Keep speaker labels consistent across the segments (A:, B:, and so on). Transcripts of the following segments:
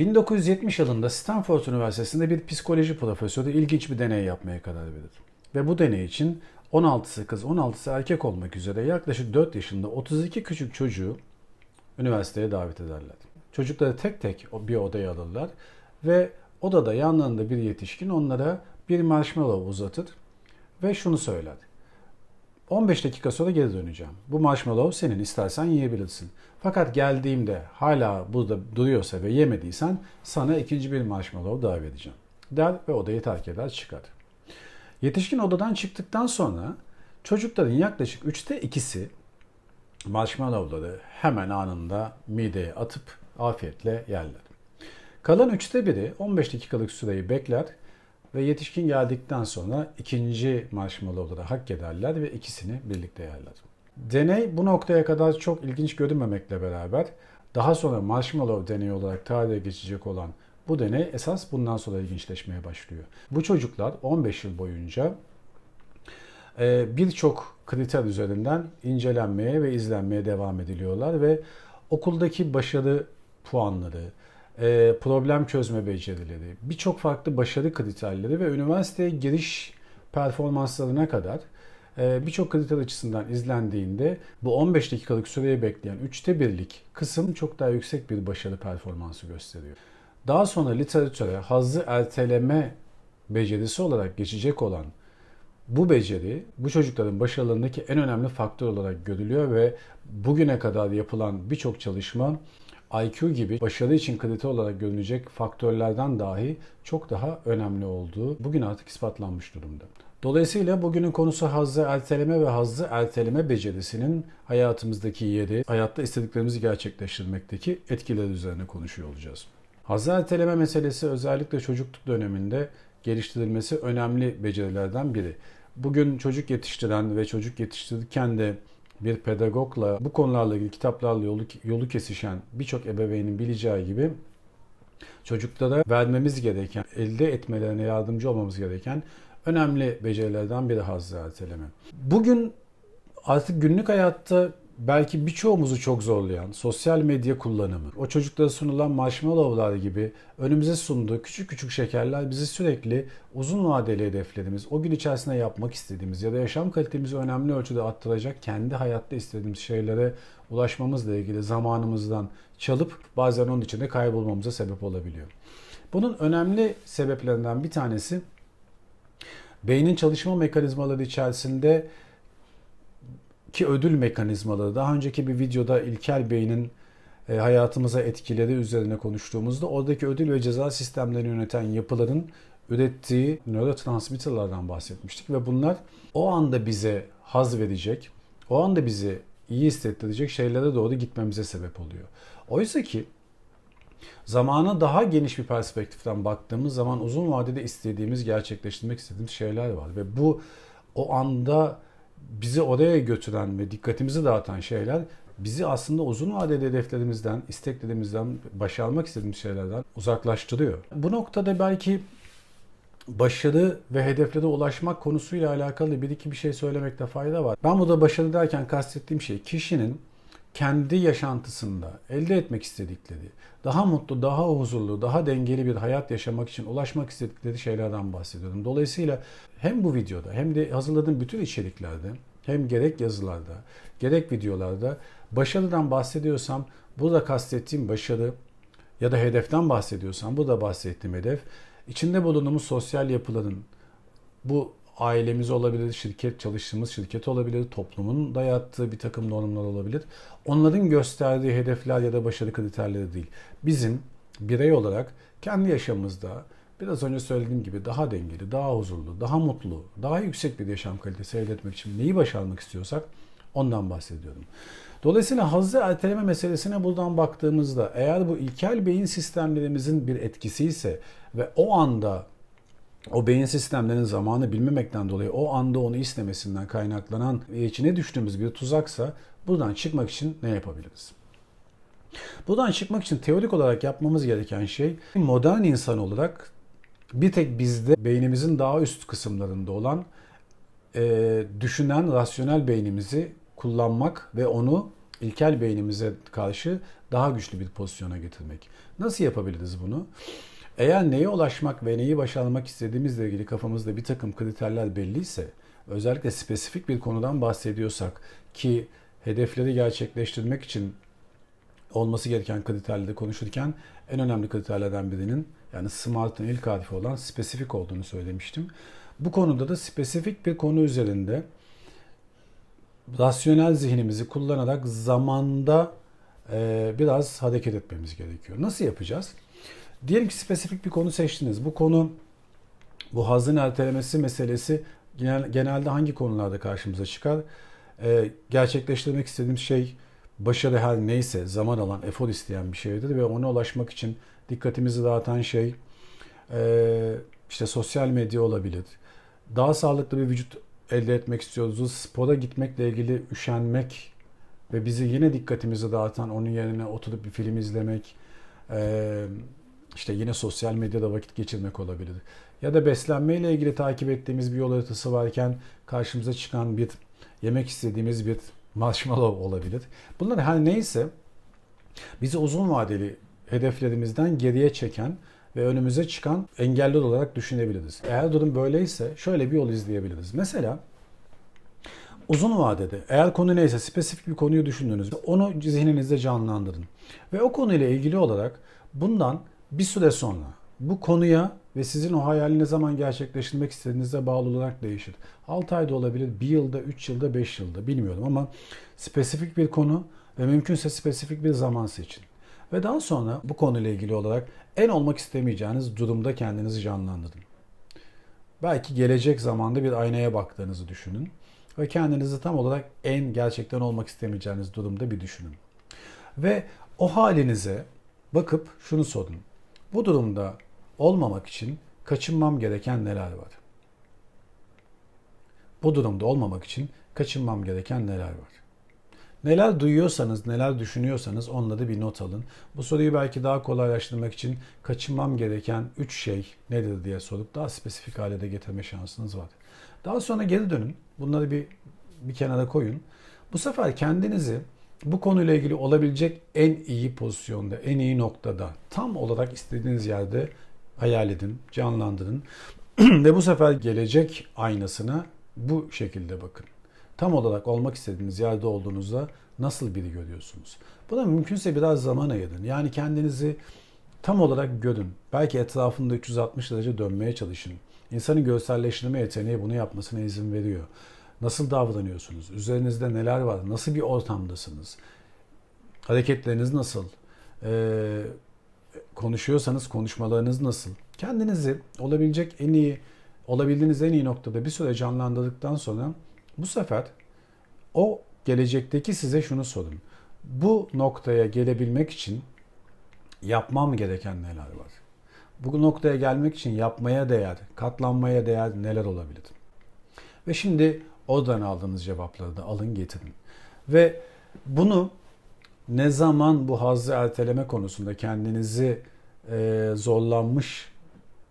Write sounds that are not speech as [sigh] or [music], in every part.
A: 1970 yılında Stanford Üniversitesi'nde bir psikoloji profesörü ilginç bir deney yapmaya karar verir. Ve bu deney için 16'sı kız 16'sı erkek olmak üzere yaklaşık 4 yaşında 32 küçük çocuğu üniversiteye davet ederler. Çocukları tek tek bir odaya alırlar ve odada yanlarında bir yetişkin onlara bir marshmallow uzatır ve şunu söyler. 15 dakika sonra geri döneceğim. Bu marshmallow senin istersen yiyebilirsin. Fakat geldiğimde hala burada duruyorsa ve yemediysen sana ikinci bir marshmallow daha vereceğim. Der ve odayı terk eder çıkar. Yetişkin odadan çıktıktan sonra çocukların yaklaşık üçte ikisi marshmallowları hemen anında mideye atıp afiyetle yerler. Kalan üçte biri 15 dakikalık süreyi bekler ve yetişkin geldikten sonra ikinci marshmallow'ları hak ederler ve ikisini birlikte yerler. Deney bu noktaya kadar çok ilginç görünmemekle beraber daha sonra marshmallow deneyi olarak tarihe geçecek olan bu deney esas bundan sonra ilginçleşmeye başlıyor. Bu çocuklar 15 yıl boyunca e, birçok kriter üzerinden incelenmeye ve izlenmeye devam ediliyorlar ve okuldaki başarı puanları, problem çözme becerileri, birçok farklı başarı kriterleri ve üniversiteye giriş performanslarına kadar e, birçok kriter açısından izlendiğinde bu 15 dakikalık süreyi bekleyen 3'te birlik kısım çok daha yüksek bir başarı performansı gösteriyor. Daha sonra literatüre hazzı erteleme becerisi olarak geçecek olan bu beceri bu çocukların başarılarındaki en önemli faktör olarak görülüyor ve bugüne kadar yapılan birçok çalışma IQ gibi başarı için kriter olarak görünecek faktörlerden dahi çok daha önemli olduğu bugün artık ispatlanmış durumda. Dolayısıyla bugünün konusu hazzı erteleme ve hazzı erteleme becerisinin hayatımızdaki yeri, hayatta istediklerimizi gerçekleştirmekteki etkileri üzerine konuşuyor olacağız. Hazzı erteleme meselesi özellikle çocukluk döneminde geliştirilmesi önemli becerilerden biri. Bugün çocuk yetiştiren ve çocuk yetiştirirken de bir pedagogla bu konularla ilgili kitaplarla yolu, yolu kesişen birçok ebeveynin bileceği gibi çocuklara vermemiz gereken, elde etmelerine yardımcı olmamız gereken önemli becerilerden biri hazzı erteleme. Bugün artık günlük hayatta belki birçoğumuzu çok zorlayan sosyal medya kullanımı, o çocuklara sunulan marshmallowlar gibi önümüze sunduğu küçük küçük şekerler bizi sürekli uzun vadeli hedeflerimiz, o gün içerisinde yapmak istediğimiz ya da yaşam kalitemizi önemli ölçüde arttıracak kendi hayatta istediğimiz şeylere ulaşmamızla ilgili zamanımızdan çalıp bazen onun içinde kaybolmamıza sebep olabiliyor. Bunun önemli sebeplerinden bir tanesi beynin çalışma mekanizmaları içerisinde ki ödül mekanizmaları. Daha önceki bir videoda ilkel beynin e, hayatımıza etkileri üzerine konuştuğumuzda oradaki ödül ve ceza sistemlerini yöneten yapıların ürettiği nörotransmitterlardan bahsetmiştik ve bunlar o anda bize haz verecek, o anda bizi iyi hissettirecek şeylere doğru gitmemize sebep oluyor. Oysa ki zamana daha geniş bir perspektiften baktığımız zaman uzun vadede istediğimiz, gerçekleştirmek istediğimiz şeyler var ve bu o anda bizi oraya götüren ve dikkatimizi dağıtan şeyler bizi aslında uzun vadeli hedeflerimizden, isteklerimizden, başarmak istediğimiz şeylerden uzaklaştırıyor. Bu noktada belki başarı ve hedeflere ulaşmak konusuyla alakalı bir iki bir şey söylemekte fayda var. Ben burada başarı derken kastettiğim şey kişinin kendi yaşantısında elde etmek istedikleri, daha mutlu, daha huzurlu, daha dengeli bir hayat yaşamak için ulaşmak istedikleri şeylerden bahsediyorum. Dolayısıyla hem bu videoda hem de hazırladığım bütün içeriklerde hem gerek yazılarda gerek videolarda başarıdan bahsediyorsam burada kastettiğim başarı ya da hedeften bahsediyorsam burada bahsettiğim hedef içinde bulunduğumuz sosyal yapıların bu ailemiz olabilir, şirket, çalıştığımız şirket olabilir, toplumun dayattığı bir takım normlar olabilir. Onların gösterdiği hedefler ya da başarı kriterleri değil. Bizim birey olarak kendi yaşamımızda biraz önce söylediğim gibi daha dengeli, daha huzurlu, daha mutlu, daha yüksek bir yaşam kalitesi elde etmek için neyi başarmak istiyorsak ondan bahsediyorum. Dolayısıyla hazzı erteleme meselesine buradan baktığımızda eğer bu ilkel beyin sistemlerimizin bir etkisi ise ve o anda o beyin sistemlerinin zamanı bilmemekten dolayı o anda onu istemesinden kaynaklanan içine düştüğümüz bir tuzaksa buradan çıkmak için ne yapabiliriz? Buradan çıkmak için teorik olarak yapmamız gereken şey modern insan olarak bir tek bizde beynimizin daha üst kısımlarında olan e, düşünen rasyonel beynimizi kullanmak ve onu ilkel beynimize karşı daha güçlü bir pozisyona getirmek. Nasıl yapabiliriz bunu? Eğer neye ulaşmak ve neyi başarmak istediğimizle ilgili kafamızda bir takım kriterler belliyse, özellikle spesifik bir konudan bahsediyorsak ki hedefleri gerçekleştirmek için olması gereken kriterleri konuşurken en önemli kriterlerden birinin yani SMART'ın ilk harfi olan spesifik olduğunu söylemiştim. Bu konuda da spesifik bir konu üzerinde rasyonel zihnimizi kullanarak zamanda e, biraz hareket etmemiz gerekiyor. Nasıl yapacağız? Diyelim ki spesifik bir konu seçtiniz. Bu konu bu hazın ertelemesi meselesi genel, genelde hangi konularda karşımıza çıkar? E, gerçekleştirmek istediğimiz şey başarı her neyse zaman alan, efor isteyen bir şeydir ve ona ulaşmak için dikkatimizi dağıtan şey e, işte sosyal medya olabilir. Daha sağlıklı bir vücut elde etmek istiyoruz. Spora gitmekle ilgili üşenmek ve bizi yine dikkatimizi dağıtan onun yerine oturup bir film izlemek, e, işte yine sosyal medyada vakit geçirmek olabilir. Ya da beslenmeyle ilgili takip ettiğimiz bir yol haritası varken karşımıza çıkan bir yemek istediğimiz bir marshmallow olabilir. Bunlar her neyse bizi uzun vadeli hedeflerimizden geriye çeken ve önümüze çıkan engeller olarak düşünebiliriz. Eğer durum böyleyse şöyle bir yol izleyebiliriz. Mesela uzun vadede eğer konu neyse spesifik bir konuyu düşündüğünüzde onu zihninizde canlandırın. Ve o konuyla ilgili olarak bundan bir süre sonra bu konuya ve sizin o hayali ne zaman gerçekleştirmek istediğinize bağlı olarak değişir. 6 ayda olabilir, 1 yılda, 3 yılda, 5 yılda bilmiyorum ama spesifik bir konu ve mümkünse spesifik bir zaman seçin. Ve daha sonra bu konuyla ilgili olarak en olmak istemeyeceğiniz durumda kendinizi canlandırın. Belki gelecek zamanda bir aynaya baktığınızı düşünün ve kendinizi tam olarak en gerçekten olmak istemeyeceğiniz durumda bir düşünün. Ve o halinize bakıp şunu sorun. Bu durumda olmamak için kaçınmam gereken neler var? Bu durumda olmamak için kaçınmam gereken neler var? Neler duyuyorsanız, neler düşünüyorsanız onları bir not alın. Bu soruyu belki daha kolaylaştırmak için kaçınmam gereken 3 şey nedir diye sorup daha spesifik hale de getirme şansınız var. Daha sonra geri dönün. Bunları bir bir kenara koyun. Bu sefer kendinizi bu konuyla ilgili olabilecek en iyi pozisyonda, en iyi noktada, tam olarak istediğiniz yerde hayal edin, canlandırın. [clears throat] Ve bu sefer gelecek aynasına bu şekilde bakın. Tam olarak olmak istediğiniz yerde olduğunuzda nasıl biri görüyorsunuz? Buna mümkünse biraz zaman ayırın. Yani kendinizi tam olarak görün. Belki etrafında 360 derece dönmeye çalışın. İnsanın görselleştirme yeteneği bunu yapmasına izin veriyor. Nasıl davranıyorsunuz? Üzerinizde neler var? Nasıl bir ortamdasınız? Hareketleriniz nasıl? Ee, konuşuyorsanız konuşmalarınız nasıl? Kendinizi olabilecek en iyi, olabildiğiniz en iyi noktada bir süre canlandırdıktan sonra bu sefer o gelecekteki size şunu sorun. Bu noktaya gelebilmek için yapmam gereken neler var? Bu noktaya gelmek için yapmaya değer, katlanmaya değer neler olabilir? Ve şimdi oradan aldığınız cevapları da alın getirin. Ve bunu ne zaman bu hazzı erteleme konusunda kendinizi e, zorlanmış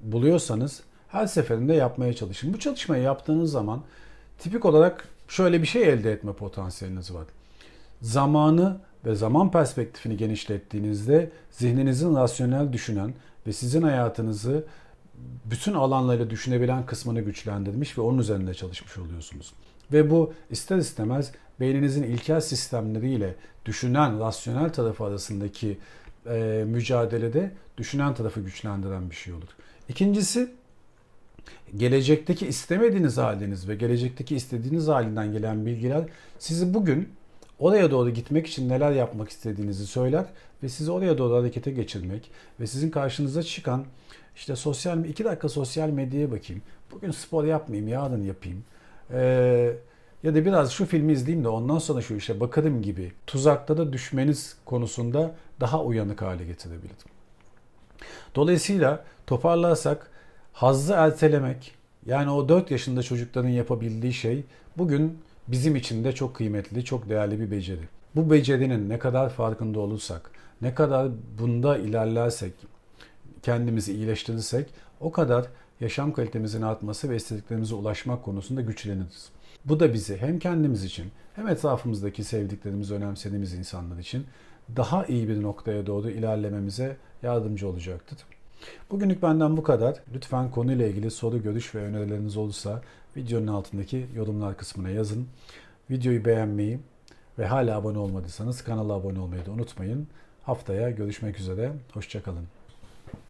A: buluyorsanız her seferinde yapmaya çalışın. Bu çalışmayı yaptığınız zaman tipik olarak şöyle bir şey elde etme potansiyeliniz var. Zamanı ve zaman perspektifini genişlettiğinizde zihninizin rasyonel düşünen ve sizin hayatınızı bütün alanlarıyla düşünebilen kısmını güçlendirmiş ve onun üzerinde çalışmış oluyorsunuz. Ve bu ister istemez beyninizin ilkel sistemleriyle düşünen, rasyonel tarafı arasındaki e, mücadelede düşünen tarafı güçlendiren bir şey olur. İkincisi gelecekteki istemediğiniz haliniz ve gelecekteki istediğiniz halinden gelen bilgiler sizi bugün oraya doğru gitmek için neler yapmak istediğinizi söyler ve sizi oraya doğru harekete geçirmek ve sizin karşınıza çıkan işte sosyal iki dakika sosyal medyaya bakayım. Bugün spor yapmayayım, yarın yapayım. Ee, ya da biraz şu filmi izleyeyim de ondan sonra şu işe bakarım gibi tuzakta düşmeniz konusunda daha uyanık hale getirebilir. Dolayısıyla toparlarsak hazzı ertelemek yani o 4 yaşında çocukların yapabildiği şey bugün bizim için de çok kıymetli, çok değerli bir beceri. Bu becerinin ne kadar farkında olursak, ne kadar bunda ilerlersek, kendimizi iyileştirirsek o kadar yaşam kalitemizin artması ve istediklerimize ulaşmak konusunda güçleniriz. Bu da bizi hem kendimiz için hem etrafımızdaki sevdiklerimizi önemsediğimiz insanlar için daha iyi bir noktaya doğru ilerlememize yardımcı olacaktır. Bugünlük benden bu kadar. Lütfen konuyla ilgili soru, görüş ve önerileriniz olursa videonun altındaki yorumlar kısmına yazın. Videoyu beğenmeyi ve hala abone olmadıysanız kanala abone olmayı da unutmayın. Haftaya görüşmek üzere. Hoşçakalın.